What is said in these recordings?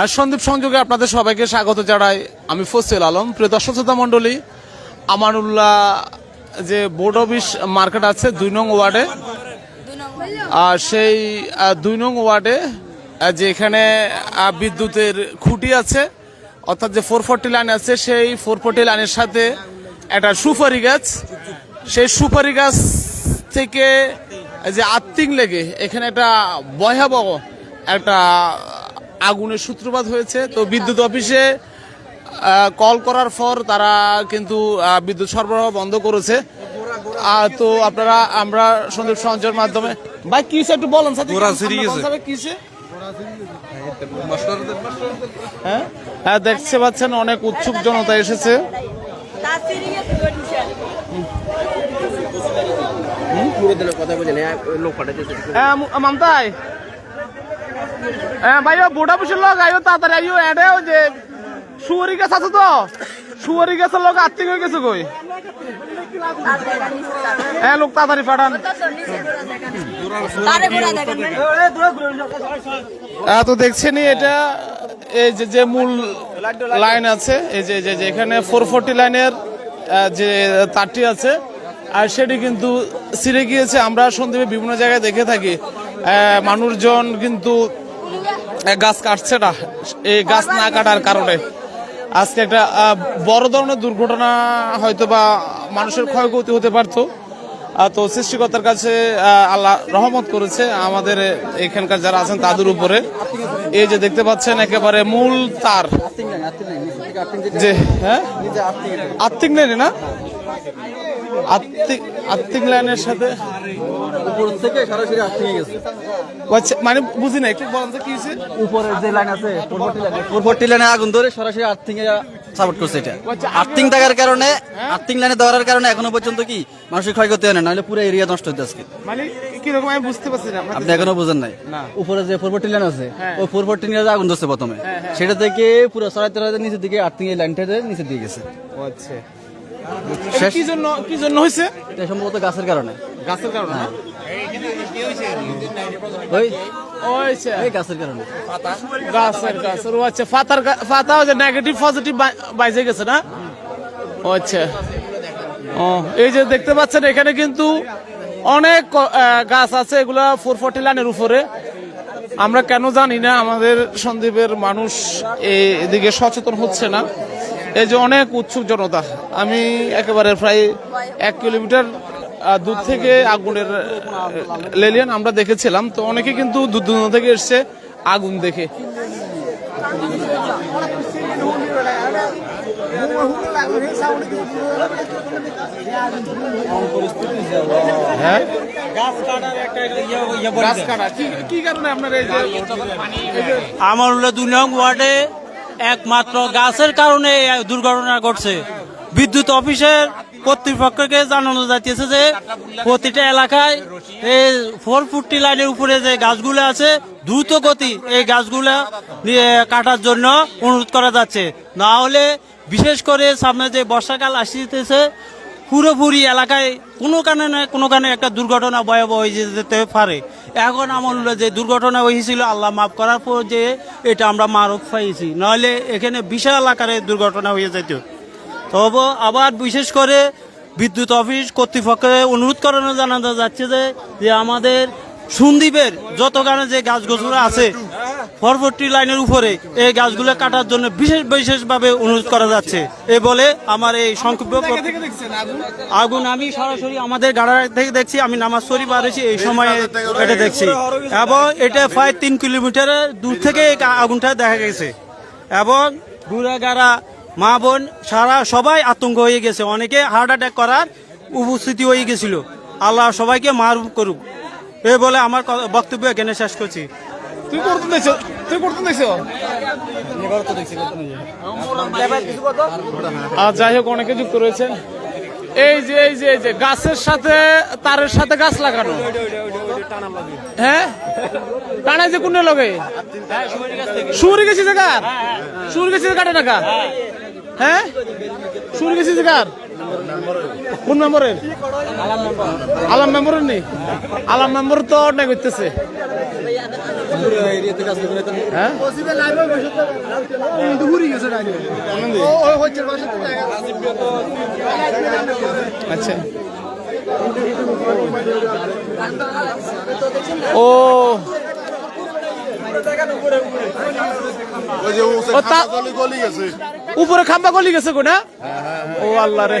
আর সন্দীপ সংযোগে আপনাদের সবাইকে স্বাগত জানাই। আমি ফসিল আলম। প্রিয় দর্শক শ্রোতা মণ্ডলী, আমানুল্লাহ যে বোর্ড অফিস মার্কেট আছে দুই নং ওয়ার্ডে, আর সেই দুই নং ওয়ার্ডে যে এখানে বিদ্যুতের খুঁটি আছে, অর্থাৎ যে ফোর ফোরটি লাইন আছে, সেই ফোর ফোরটি লাইনের সাথে একটা সুপারি গাছ। সেই সুপারি গাছ থেকে যে আত্মিং লেগে এখানে একটা ভয়াবহ একটা আগুনের সূত্রপাত হয়েছে। তো বিদ্যুৎ অফিসে কল করার পর তারা কিন্তু বিদ্যুৎ সরবরাহ বন্ধ করেছে। তো আপনারা আমরা সন্দীপ সঞ্চয়ের মাধ্যমে ভাই কি একটু বলেন সাথে গোড়া ছিঁড়ে গেছে। কি হয়েছে? হ্যাঁ হ্যাঁ দেখতে পাচ্ছেন অনেক উৎসুক জনতা এসেছে। কথা বলে হ্যাঁ মামতাই। হ্যাঁ ভাই ও বোটা বসে লোক আইও তাড়াতাড়ি আইও এডে ও যে সুয়ারি গাছ আছে তো? সুয়ারি গাছের লোক আর্থিক হয়ে গেছে কই? হ্যাঁ লোক তাড়াতাড়ি পাঠান আহ, তো দেখছেনই এটা এই যে যে মূল লাইন আছে এই যে যে এখানে ফোর ফোরটি লাইনের যে তারটি আছে আর সেটি কিন্তু ছিঁড়ে গিয়েছে। আমরা সন্দীপে বিভিন্ন জায়গায় দেখে থাকি। মানুষজন কিন্তু গাছ কাটছে না। এই গাছ না কাটার কারণে। আজকে একটা বড় ধরনের দুর্ঘটনা হয়তো বা মানুষের ক্ষয়ক্ষতি হতে পারতো। তো সৃষ্টিকর্তার কাছে আল্লাহ রহমত করেছে। আমাদের এখানকার যারা আছেন তাদের উপরে। এই যে দেখতে পাচ্ছেন একেবারে মূল তার। যে হ্যাঁ? আর্থিক নেই না? আর্থিক আর্থিক লাইনের সাথে? উপর থেকে সরাসরি আটকে গেছে। আচ্ছা, মানে বুঝি না একটু বলেন তো কি হয়েছে? উপরের যে লাইন আছে লাইনে আগুন ধরে সরাসরি আর্থিং সাপোর্ট করছে এটা। আচ্ছা, আর্থিং থাকার কারণে আর্থিং লাইনে দেওয়ার কারণে এখনও পর্যন্ত কি মানুষের ক্ষয়ক্ষতি হয় না নাহলে পুরো এরিয়া নষ্ট হচ্ছে আজকে। মানে কীরকম আমি বুঝতে পারছি না আপনি এখনও বুঝেন নাই। উপরে যে ফোরফোর্টি লাইন আছে হ্যাঁ। ওই ফোরফোর্টি লাইনে আগুন ধরছে প্রথমে সেটা থেকে পুরো সরাইতে নিচের দিকে আর্থিং এই লাইনটা নিচে দিয়ে গেছে আচ্ছা। কি জন্য কি জন্য হয়েছে? এটা সম্ভবত গাছের কারণে। গাছের কারণে? ওই এই গাছের কারণে। গাছের গাছের ও আচ্ছা ফাতার ফাতা যে নেগেটিভ পজিটিভ বাইজে গেছে না? ও আচ্ছা। ও এই যে দেখতে পাচ্ছেন এখানে কিন্তু অনেক গাছ আছে এগুলা ফোর ফোরটি লাইনের উপরে। আমরা কেন জানি না আমাদের সন্দীপের মানুষ এদিকে সচেতন হচ্ছে না। এই যে অনেক উৎসুক জনতা। আমি একেবারে প্রায় এক কিলোমিটার দূর থেকে আগুনের লেলিয়ান আমরা দেখেছিলাম। তো অনেকে কিন্তু দূর দূরান্ত থেকে এসছে আগুন দেখে। হ্যাঁ? গাছ কাটা কি- কি কারণে আপনার এই যে আমার দুই নং ওয়ার্ডে একমাত্র গাছের কারণে দুর্ঘটনা ঘটছে। বিদ্যুৎ অফিসের কর্তৃপক্ষকে জানানো যাচ্ছে যে, প্রতিটা এলাকায় এই ফোর ফুটটি লাইনের উপরে যে গাছগুলো আছে, দ্রুত গতি এই গাছগুলো কাটার জন্য অনুরোধ করা যাচ্ছে। না হলে বিশেষ করে সামনে যে বর্ষাকাল আসিতেছে পুরোপুরি এলাকায় কোনো কারণে কোনো কারণে একটা দুর্ঘটনা ভয়াবহ হয়ে যেতে পারে। এখন আমার যে দুর্ঘটনা হয়েছিল, আল্লাহ মাফ করার পর যে এটা আমরা মারক পাইছি। নাহলে এখানে বিশাল আকারে দুর্ঘটনা হয়ে যেত। তবে আবার বিশেষ করে বিদ্যুৎ অফিস কর্তৃপক্ষকে অনুরোধ করানো জানানো যাচ্ছে যে আমাদের সন্দীপের যত গানে যে গাছগুলো আছে পরবর্তী লাইনের উপরে এই গাছগুলো কাটার জন্য বিশেষ বিশেষভাবে অনুরোধ করা যাচ্ছে। এ বলে আমার এই সংক্ষিপ্ত আগুন? আগুন আমি সরাসরি আমাদের গাড়া থেকে দেখছি আমি নামাজ শরীফ আরেছি এই সময় এটা দেখছি। এবং এটা প্রায় তিন কিলোমিটারের দূর থেকে এই আগুনটা দেখা গেছে। এবং গুড়াগাড়া মা বোন সারা সবাই আতঙ্ক হয়ে গেছে। অনেকে হার্ট অ্যাটাক করার উপস্থিতি হয়ে গেছিল। আল্লাহ সবাইকে মার করুক। এ বলে আমার বক্তব্য এখানে শেষ করছি। তুই করতে দেখছ? তুই করতে দেখছ? আর যাই হোক, অনেকে যুক্ত রয়েছেন। এই যে এই যে এই যে, গাছের সাথে তারের সাথে গাছ লাগানো। হ্যাঁ? টানা যে কোন লগে? সুর গেছি জায়গার সুর গেছি কাটে টাকা হ্যাঁ? সুর গেছি জায়গার কোন মেম্বরের? আলাম মেম্বরের নেই আলাম মেম্বর তো অন্যায় করতেছে। হ্যাঁ আচ্ছা উপরে খাম্বা গলি গেছে গো না ও আল্লাহ রে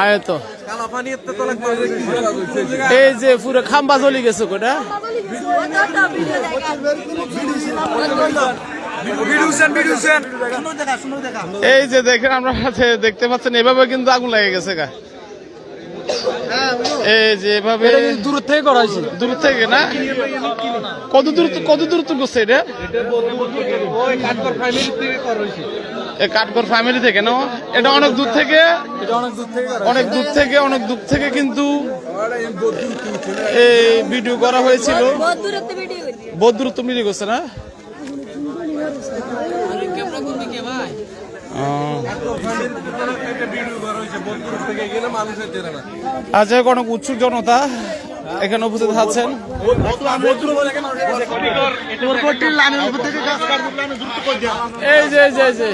আয় তো এই যে পুরো খাম্বা জ্বলি গেছে গোটা এই যে দেখেন আমরা দেখতে পাচ্ছেন এভাবে কিন্তু আগুন লেগে গেছে গা। এই যে এভাবে দূর থেকে করা হয়েছে। দূর থেকে না? কত দূর কত দূর তো করছে এটা কাঠগড় ফ্যামিলি থেকে না? এটা অনেক দূর থেকে? অনেক দূর থেকে অনেক দূর থেকে কিন্তু এই ভিডিও করা হয়েছিল। বহুত দূরত্ব ভিডিও করছি না? আচ্ছা অনেক উৎসুক জনতা এখানে উপস্থিত আছেন। এই যে এই যে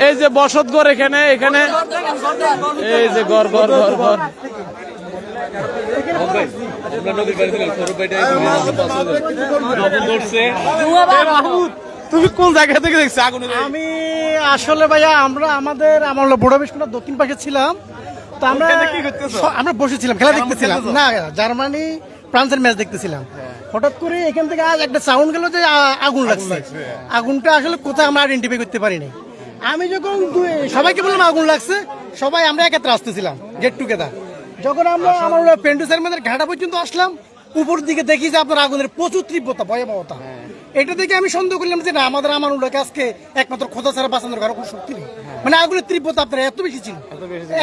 এই যে। বসত ঘর এখানে এখানে। এই যে ঘর ঘর ঘর ঘর। তুমি কোন জায়গা থেকে দেখছ? আগুনের এই- আমি আসলে ভাইয়া, আমরা আমাদের আমার বড় বিস্কুট দক্ষিণ পাশে ছিলাম। তো আমরা আমরা বসেছিলাম খেলা দেখতেছিলাম। না জার্মানি ফ্রান্সের ম্যাচ দেখতেছিলাম। হঠাৎ করে এখান থেকে আজ একটা সাউন্ড গেল যে আগুন লাগছে। আগুনটা আসলে কোথায় আমরা আইডেন্টিফাই করতে পারিনি। আমি যখন সবাইকে বললাম আগুন লাগছে সবাই আমরা একত্রে আসতেছিলাম গেট টুগেদার যখন আমরা আমার পেন্ডুসের মধ্যে ঘাটা পর্যন্ত আসলাম উপর দিকে দেখি যে আপনার আগুনের প্রচুর তীব্রতা ভয়াবহতা। এটা দেখে আমি সন্দেহ করলাম যে না আমাদের আমার উল্লেখ আজকে একমাত্র খোদা ছাড়া বাঁচানোর কারও কোনো শক্তি নেই। মানে আগুনের তীব্রতা আপনার এত বেশি ছিল।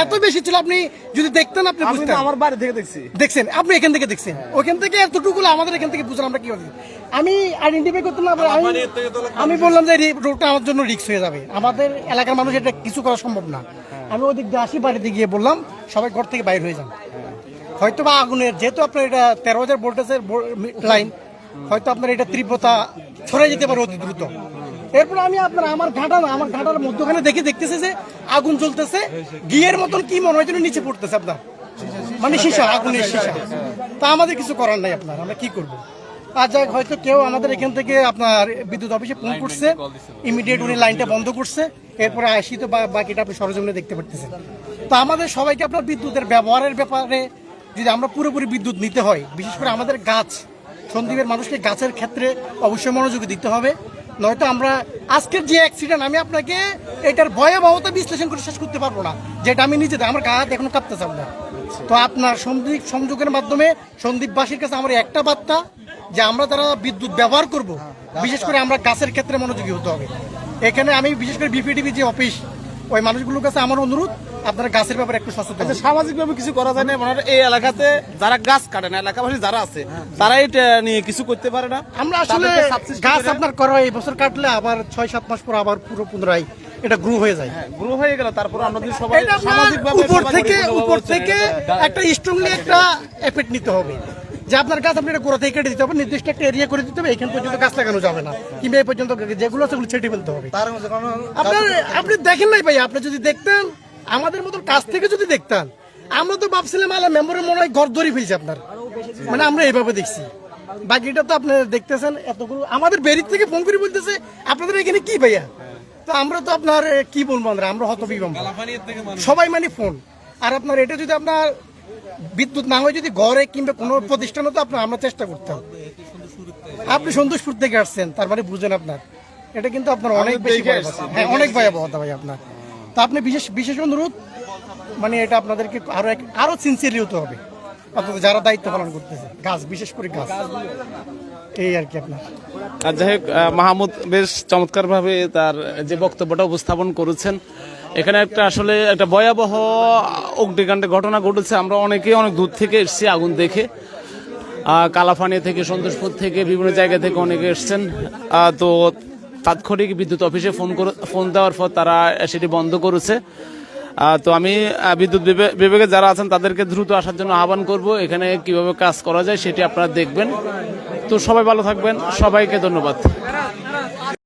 এত বেশি ছিল আপনি যদি দেখতেন আপনি বুঝতেন। আমার বাড়ি থেকে দেখছি। দেখছেন আপনি এখান থেকে দেখছেন। ওখান থেকে এতটুকু আমাদের এখান থেকে বুঝলাম আমরা কি হবে? আমি আইডেন্টিফাই করতে না আমি আমি বললাম যে রোডটা আমার জন্য রিস্ক হয়ে যাবে। আমাদের এলাকার মানুষ এটা কিছু করা সম্ভব না। আমি ওদিক দিয়ে আসি বাড়িতে গিয়ে বললাম সবাই ঘর থেকে বাইরে হয়ে যান। হয়তো বা আগুনের যেহেতু আপনার এটা তেরো হাজার ভোল্টেজের লাইন হয়তো আপনার এটা তীব্রতা ছড়ে যেতে পারে অতি দ্রুত। এরপর আমি আপনার আমার ঘাটা না আমার ঘাটার মধ্যখানে দেখে দেখতেছে যে আগুন জ্বলতেছে। গিয়ের মতন কি মনে হয় যেন নিচে পড়তেছে আপনার? মানে সীসা আগুনের সীসা। তা আমাদের কিছু করার নাই আপনার আমরা কি করব? আর যাক হয়তো কেউ আমাদের এখান থেকে আপনার বিদ্যুৎ অফিসে ফোন করছে ইমিডিয়েট উনি লাইনটা বন্ধ করছে এরপরে আসি তো বাকিটা আপনি সরজমিনে দেখতে পারতেছেন। তো আমাদের সবাইকে আপনার বিদ্যুতের ব্যবহারের ব্যাপারে যদি আমরা পুরোপুরি বিদ্যুৎ নিতে হয় বিশেষ করে আমাদের গাছ সন্দীপের মানুষকে গাছের ক্ষেত্রে অবশ্যই মনোযোগী দিতে হবে। নয়তো আমরা আজকের যে অ্যাক্সিডেন্ট আমি আপনাকে এটার ভয়াবহতা বিশ্লেষণ করে শেষ করতে পারব না, যেটা আমি নিজে আমার গা হাত এখনও কাঁপতে চাব না তো আপনার সন্দীপ, সংযোগের মাধ্যমে সন্দীপবাসীর কাছে আমার একটা বার্তা, যে আমরা তারা বিদ্যুৎ ব্যবহার করব, বিশেষ করে আমরা গাছের ক্ষেত্রে মনোযোগী হতে হবে। এখানে আমি বিশেষ করে বিপিডিবি যে অফিস ওই মানুষগুলোর কাছে আমার অনুরোধ আপনারা গাছের ব্যাপারে একটু সচেতন আচ্ছা সামাজিক ভাবে কিছু করা যায় না? এই এলাকাতে যারা গাছ কাটে না এলাকাবাসী যারা আছে তারা এটা নিয়ে কিছু করতে পারে না? আমরা আসলে গাছ আপনার করা এই বছর কাটলে আবার ছয় সাত মাস পর আবার পুরো পুনরায় এটা গ্রো হয়ে যায়। গ্রো হয়ে গেল তারপর আমরা যদি সবাই এটা সামাজিক ভাবে উপর থেকে উপর থেকে একটা স্ট্রংলি একটা এফেক্ট নিতে হবে। যে আপনার গাছ আপনি এটা গোড়া থেকে কেটে দিতে হবে নির্দিষ্ট একটা এরিয়া করে দিতে হবে এখান পর্যন্ত গাছ লাগানো যাবে না। কিংবা এই পর্যন্ত যেগুলো আছে সেগুলো ছেটে ফেলতে হবে। আপনার আপনি দেখেন নাই ভাই আপনি যদি দেখতেন আমাদের মতো কাছ থেকে যদি দেখতাম আমরা তো ভাবছিলাম আলা মেম্বারের মনে হয় ঘর ধরে ফেলছে আপনার। মানে আমরা এইভাবে দেখছি। বাকিটা তো আপনি দেখতেছেন এতগুলো আমাদের বেরির থেকে ফোন করে বলতেছে আপনাদের এখানে কি ভাইয়া? তো আমরা তো আপনার কি বলব আমরা? আমরা হত সবাই মানে ফোন। আর আপনার এটা যদি আপনার বিদ্যুৎ না হয় যদি ঘরে কিংবা কোনো প্রতিষ্ঠানে তো আপনার আমরা চেষ্টা করতাম। আপনি সন্তোষপুর থেকে আসছেন তার মানে বুঝেন আপনার। এটা কিন্তু আপনার অনেক বেশি। হ্যাঁ অনেক ভয়াবহতা ভাই আপনার। তো আপনি বিশেষ বিশেষ অনুরোধ মানে এটা আপনাদেরকে আরও এক, আরও সিনসিয়ারলি হতে হবে। অন্তত যারা দায়িত্ব পালন করতেছে, গাছ, বিশেষ করে গাছ। এই আর কি আপনার। আর যাই হোক মাহমুদ বেশ চমৎকার ভাবে তার যে বক্তব্যটা উপস্থাপন করেছেন। এখানে একটা আসলে একটা ভয়াবহ অগ্নিকাণ্ডের ঘটনা ঘটেছে। আমরা অনেকেই অনেক দূর থেকে এসেছি আগুন দেখে। কালাফানি থেকে, সন্তোষপুর থেকে, বিভিন্ন জায়গা থেকে অনেকে এসছেন। তো তাৎক্ষণিক বিদ্যুৎ অফিসে ফোন ফোন দেওয়ার পর তারা সেটি বন্ধ করেছে। তো আমি বিদ্যুৎ বিভা- বিভাগে যারা আছেন তাদেরকে দ্রুত আসার জন্য আহ্বান করব। এখানে কীভাবে কাজ করা যায় সেটি আপনারা দেখবেন। তো সবাই ভালো থাকবেন। সবাইকে ধন্যবাদ।